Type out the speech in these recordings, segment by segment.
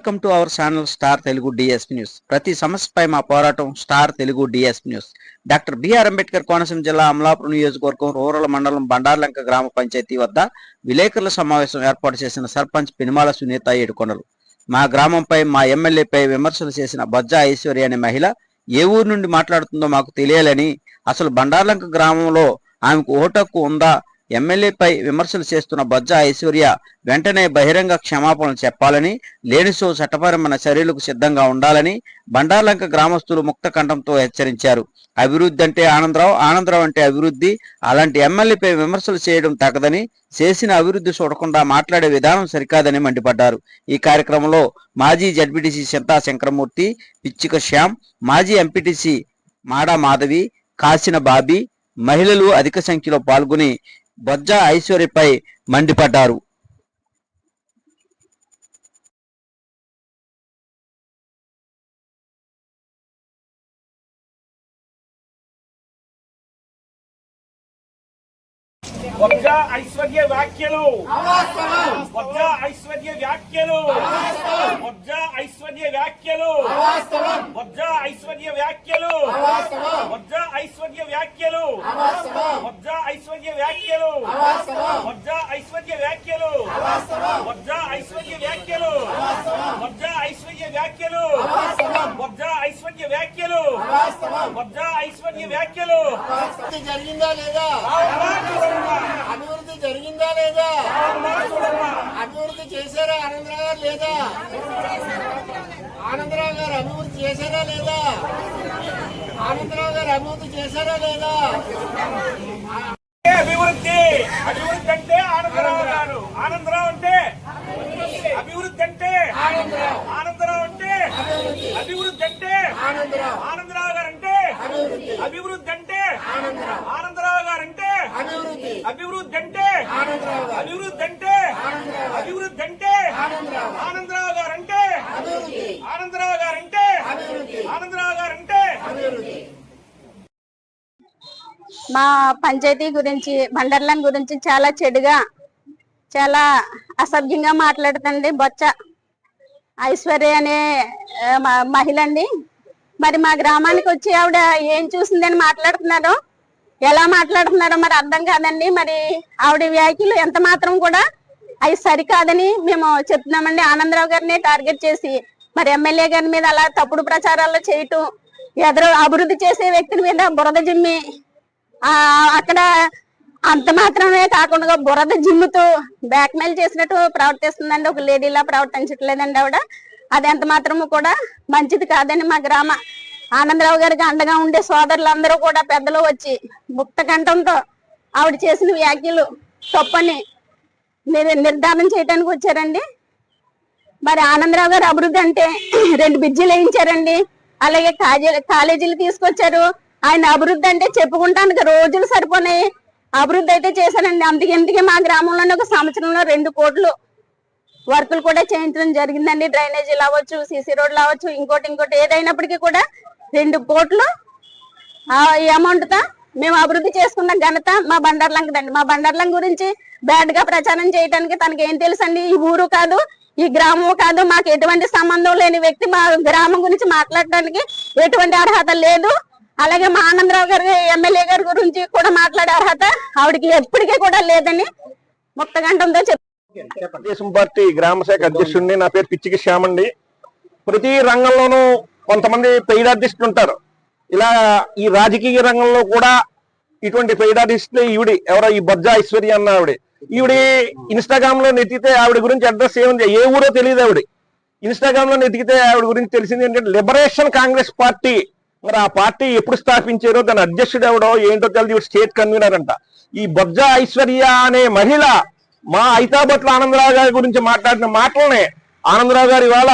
Welcome to our channel star Telugu DSP news. ప్రతి సమస్యపై మా పోరాటం star Telugu DSP news. Doctor B R Ambedkar Konaseema జిల్లా అమలాపురం నియోజకవర్గం రూరల్ మండలం బండార్లంక గ్రామ పంచాయతీ వద్ద విలేకరుల సమావేశం ఏర్పాటు చేసిన సర్పంచ్ పినిమాల సునీత ఏడుకొండలు. మా గ్రామంపై మా ఎమ్మెల్యేపై విమర్శలు చేసిన బజ్జా ఐశ్వర్య అనే మహిళ ఏ ఊరు నుండి మాట్లాడుతుందో మాకు తెలియాలని అసలు బండార్లంక గ్రామంలో ఆమెకు ఓటక్కు ఉందా ఎమ్మెల్యేపై విమర్శలు చేస్తున్న బొజ్జా ఐశ్వర్య వెంటనే బహిరంగ క్షమాపణలు చెప్పాలని లేనిసో చట్టపరమైన చర్యలకు సిద్ధంగా ఉండాలని బండార్లంక గ్రామస్తులు ముక్త కంఠంతో హెచ్చరించారు. అభివృద్ధి అంటే ఆనందరావు ఆనందరావు అంటే అభివృద్ధి. అలాంటి ఎమ్మెల్యేపై విమర్శలు చేయడం తగదని చేసిన అభివృద్ధి చూడకుండా మాట్లాడే విధానం సరికాదని మండిపడ్డారు. ఈ కార్యక్రమంలో మాజీ జడ్పీటీసీ చింతా శంకరమూర్తి పిచ్చిక శ్యామ్ మాజీ ఎంపీటీసీ మాడా మాధవి కాసిన బాబీ మహిళలు అధిక సంఖ్యలో పాల్గొని బొజ్జా ఐశ్వర్యపై మండిపడ్డారు. వజ్ర ఐశ్వర్య వ్యాఖ్యలు. వజ్ర ఐశ్వర్య వ్యాఖ్యలు. వజ్ర ఐశ్వర్య వ్యాఖ్యలు వజ్ర ఐశ్వర్య వ్యాఖ్యలు వజ్ర ఐశ్వర్య వ్యాఖ్యలు వజ్ర ఐశ్వర్య వ్యాఖ్యలు వజ్ర ఐశ్వర్య వ్యాఖ్యలు వజ్ర ఐశ్వర్య వ్యాఖ్యలు వజ్ర ఐశ్వర్య వ్యాఖ్యలు వజ్ర ఐశ్వర్య వ్యాఖ్యలు. వజ్ర ఐశ్వర్య వ్యాఖ్యలు. అభివృద్ధి జరిగిందా లేదా? అభివృద్ధి జరిగిందా లేదా? అభివృద్ధి చేశారా ఆనందరావు గారు లేదా? ఆనందరావు గారు అభివృద్ధి చేశారా లేదా? ఆనందరావు గారు అభివృద్ధి చేశారా లేదా? అభివృద్ధి? అభివృద్ధి అంటే ఆనందరావు గారు. ఆనందరావు అంటే అభివృద్ధి అంటే ఆనందరావు. గారు అంటే అభివృద్ధి. అంటే ఆనందరావు. గారు అంటే అభివృద్ధి. అంటే అభివృద్ధి అంటే అభివృద్ధి అంటే ఆనందరావు గారు. అంటే ఆనందరావు గారు. అంటే ఆనందరావు గారు అంటే మా పంచాయతీ గురించి బండర్లం గురించి చాలా చెడుగా చాలా అసభ్యంగా మాట్లాడుతుంది బొచ్చ ఐశ్వర్య అనే మహిళ అండి. మరి మా గ్రామానికి వచ్చి ఆవిడ ఏం చూసిందని మాట్లాడుతున్నారో? ఎలా మాట్లాడుతున్నారో మరి అర్థం కాదండి. మరి ఆవిడ వ్యాఖ్యలు ఎంత మాత్రం కూడా అవి సరికాదని మేము చెప్తున్నామండి. ఆనందరావు గారిని టార్గెట్ చేసి మరి ఎమ్మెల్యే గారి మీద అలా తప్పుడు ప్రచారాలు చేయటం ఎదురు అభివృద్ధి చేసే వ్యక్తుల మీద బురద జిమ్మి ఆ అక్కడ అంత మాత్రమే కాకుండా బురద జిమ్ముతో బ్లాక్మెయిల్ చేసినట్టు ప్రవర్తిస్తుందండి. ఒక లేడీలా ప్రవర్తించట్లేదండి ఆవిడ. అది ఎంత మాత్రము కూడా మంచిది కాదని మా గ్రామ. ఆనందరావు గారికి అండగా ఉండే సోదరులందరూ కూడా పెద్దలు వచ్చి ముక్త కంఠంతో ఆవిడ చేసిన వ్యాఖ్యలు తప్పని నిర్ధారణ చేయడానికి వచ్చారండి. మరి ఆనందరావు గారు అభివృద్ధి అంటే రెండు బిడ్జీలు వేయించారండి. అలాగే కాజీ- కాలేజీలు తీసుకొచ్చారు. ఆయన అభివృద్ధి అంటే చెప్పుకుంటానికి రోజులు సరిపోనాయి. అభివృద్ధి అయితే చేశారండి. అందుకెందుకే మా గ్రామంలోనే ఒక సంవత్సరంలో రెండు కోట్లు వర్కులు కూడా చేయించడం జరిగిందండి. డ్రైనేజీలు అవ్వచ్చు సీసీ రోడ్లు అవ్వచ్చు ఇంకోటి ఇంకోటి ఏదైనప్పటికీ కూడా రెండు కోట్లు ఆ అమౌంట్ మేము అభివృద్ధి చేసుకున్న ఘనత మా బండర్లంకదండి మా బండర్లం గురించి బ్యాడ్గా ప్రచారం చేయడానికి తనకి ఏం తెలుసండి? ఈ ఊరు కాదు ఈ గ్రామం కాదు మాకు ఎటువంటి సంబంధం లేని వ్యక్తి మా గ్రామం గురించి మాట్లాడడానికి ఎటువంటి అర్హత లేదు. అలాగే మా ఆనందరావు గారు ఎమ్మెల్యే గారి గురించి కూడా మాట్లాడే అర్హత ఆవిడకి ఎప్పటికీ కూడా లేదని ముక్తగంఠంతో చెప్ తెలుగుదేశం పార్టీ గ్రామ శాఖ అధ్యక్షుడిని నా పేరు పిచ్చికి శ్యామ్ అండి ప్రతి రంగంలోనూ కొంతమంది పెయిడ్ ఆర్టిస్టులు ఉంటారు. ఇలా ఈ రాజకీయ రంగంలో కూడా ఇటువంటి పెయిడ్ ఆర్టిస్టులు ఈవిడి. ఎవరో ఈ బొజ్జ ఐశ్వర్య అన్న ఆవిడ. ఈవిడ ఇన్స్టాగ్రామ్లో నెతికితే ఆవిడ గురించి అడ్రస్ ఏముంది? ఏ ఊరో తెలియదు ఆవిడ. ఇన్స్టాగ్రామ్లో నెతికితే ఆవిడ గురించి తెలిసింది ఏంటంటే లిబరేషన్ కాంగ్రెస్ పార్టీ మరి ఆ పార్టీ ఎప్పుడు స్థాపించారో దాని అధ్యక్షుడు ఎవడో ఏంటో తెలియదు. స్టేట్ కన్వీనర్ అంట. ఈ బొజ్జ ఐశ్వర్య అనే మహిళ మా ఐతాబట్ల ఆనందరావు గారి గురించి మాట్లాడిన మాటలనే ఆనందరావు గారు ఇవాళ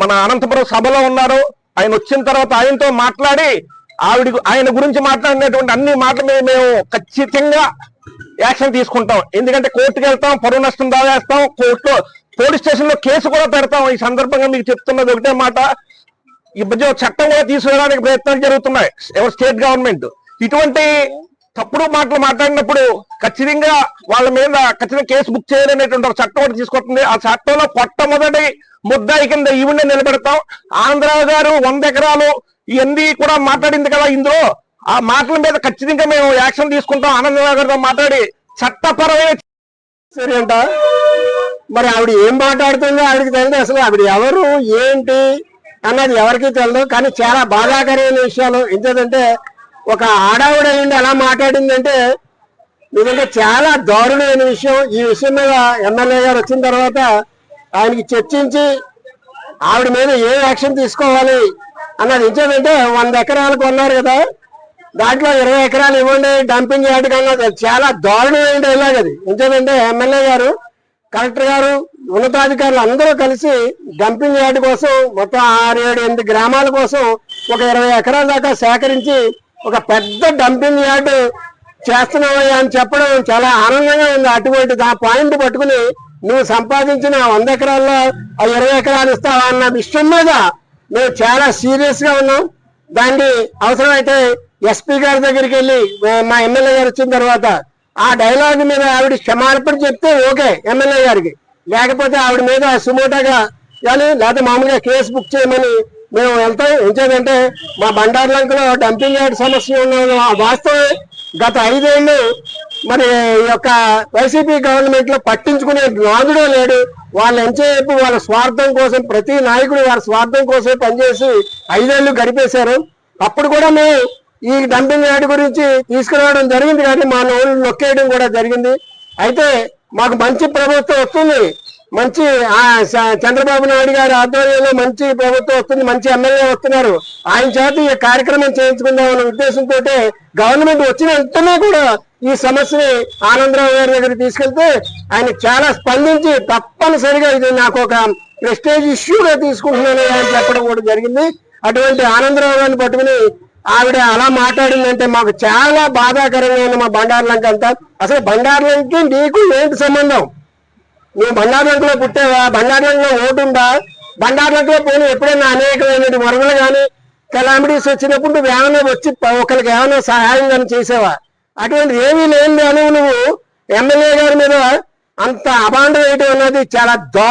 మన అనంతపురం సభలో ఉన్నారు. ఆయన వచ్చిన తర్వాత ఆయనతో మాట్లాడి ఆవిడ ఆయన గురించి మాట్లాడినటువంటి అన్ని మాటల మీద మేము ఖచ్చితంగా యాక్షన్ తీసుకుంటాం. ఎందుకంటే కోర్టుకు వెళ్తాం పరువు నష్టం దావేస్తాం కోర్టులో పోలీస్ స్టేషన్లో కేసు కూడా పెడతాం. ఈ సందర్భంగా మీకు చెప్తున్నది ఒకటే మాట. ఈ మధ్య చట్టం కూడా తీసుకురావడానికి ప్రయత్నాలు జరుగుతున్నాయి. ఎవరు స్టేట్ గవర్నమెంట్. ఇటువంటి తప్పుడు మాటలు మాట్లాడినప్పుడు ఖచ్చితంగా వాళ్ళ మీద ఖచ్చితంగా కేసు బుక్ చేయాలనేటువంటి ఒక చట్టం ఒకటి తీసుకొస్తుంది. ఆ చట్టంలో మొట్టమొదటి ముద్దాయి కింద ఈవిడే నిలబెడతాం. ఆంధ్ర గారు వంద ఎకరాలు ఇవన్నీ కూడా మాట్లాడింది కదా ఇందులో. ఆ మాటల మీద ఖచ్చితంగా మేము యాక్షన్ తీసుకుంటాం. ఆనందరావు గారితో మాట్లాడి చట్టపరమైన సరే అంట. మరి ఆవిడ ఏం మాట్లాడుతుందో ఆవిడకి తెలియదు అసలు. ఆవిడ ఎవరు ఏంటి అన్నది ఎవరికి తెలియదు. కానీ చాలా బాధాకరమైన విషయాలు. ఎందుకంటే ఒక ఆడావిడ అయ్యిండి అలా మాట్లాడిందంటే ఎందుకంటే చాలా దారుణమైన విషయం. ఈ విషయం మీద ఎమ్మెల్యే గారు వచ్చిన తర్వాత ఆయనకి చర్చించి ఆవిడ మీద ఏ యాక్షన్ తీసుకోవాలి అన్నది ఇచ్చేదంటే వంద ఎకరాలు కొన్నారు కదా. దాంట్లో ఇరవై ఎకరాలు ఇవ్వండి డంపింగ్ యార్డ్ కన్నా చాలా దారుణమైన డైలాగ్ అది. ఎందుకంటే ఎమ్మెల్యే గారు కలెక్టర్ గారు ఉన్నతాధికారులు అందరూ కలిసి డంపింగ్ యార్డ్ కోసం మొత్తం ఆరు ఏడు ఎనిమిది గ్రామాల కోసం ఒక ఇరవై ఎకరాల దాకా సేకరించి ఒక పెద్ద డంపింగ్ యార్డ్ చేస్తున్నావయ్యా అని చెప్పడం చాలా ఆనందంగా ఉంది. అటువంటి ఆ పాయింట్ పట్టుకుని నువ్వు సంపాదించిన వంద ఎకరాల్లో ఆ ఇరవై ఎకరాలు ఇస్తావా అన్న విషయం మీద మేము చాలా సీరియస్గా ఉన్నాం. దాన్ని అవసరమైతే ఎస్పీ గారి దగ్గరికి వెళ్ళి మా ఎమ్మెల్యే గారు వచ్చిన తర్వాత ఆ డైలాగ్ మీద ఆవిడ క్షమార్పణ చెప్తే ఓకే ఎమ్మెల్యే గారికి. లేకపోతే ఆవిడ మీద సుమోటాగా కానీ లేకపోతే మామూలుగా కేసు బుక్ చేయమని మేము వెళ్తాం. ఇంకేదంటే మా బండార్లంకలో డంపింగ్ యార్డ్ సమస్య ఉన్న వాస్తవమే. గత ఐదేళ్ళు మరి ఈ యొక్క వైసీపీ గవర్నమెంట్లో పట్టించుకునే నాదుడే లేడు. వాళ్ళు ఎంచేపు వాళ్ళ స్వార్థం కోసం ప్రతి నాయకుడు వాళ్ళ స్వార్థం కోసమే పనిచేసి ఐదేళ్ళు గడిపేశారు. అప్పుడు కూడా మేము ఈ డంపింగ్ యార్డ్ గురించి తీసుకురావడం జరిగింది. కానీ మా నోళ్ళు నొక్కేయడం కూడా జరిగింది. అయితే మాకు మంచి ప్రభుత్వం వస్తుంది. మంచి ఆ చంద్రబాబు నాయుడు గారి ఆధ్వర్యంలో మంచి ప్రభుత్వం వస్తుంది మంచి ఎమ్మెల్యే వస్తున్నారు. ఆయన చేత ఈ కార్యక్రమం చేయించుకుందాం అనే ఉద్దేశంతో గవర్నమెంట్ వచ్చిన వెంటనే కూడా ఈ సమస్యని ఆనందరావు గారి దగ్గరికి తీసుకెళ్తే ఆయన చాలా స్పందించి తప్పనిసరిగా ఇది నాకు ఒక ప్రెస్టేజ్ ఇష్యూగా తీసుకుంటున్నాను అని చెప్పడం కూడా జరిగింది. అటువంటి ఆనందరావు గారిని పట్టుకుని ఆవిడ అలా మాట్లాడిందంటే మాకు చాలా బాధాకరంగా ఉంది మా బండారులంక అంతా. అసలు బండారులంకి నీకు ఏంటి సంబంధం? నువ్వు బండారులంకలో పుట్టావా? బండారులంకలో ఓటు ఉందా బండారులంకలో పోనీ ఎప్పుడైనా అనేకమైన మరణలు కానీ కెలామిటీస్ వచ్చినప్పుడు నువ్వు ఏమైనా వచ్చి ఒకరికి ఏమైనా సహాయం కానీ చేసావా? అటువంటి ఏమీ లేని అనువు నువ్వు ఎమ్మెల్యే గారి మీద అంత అబాండ వేయటం అనేది చాలా దో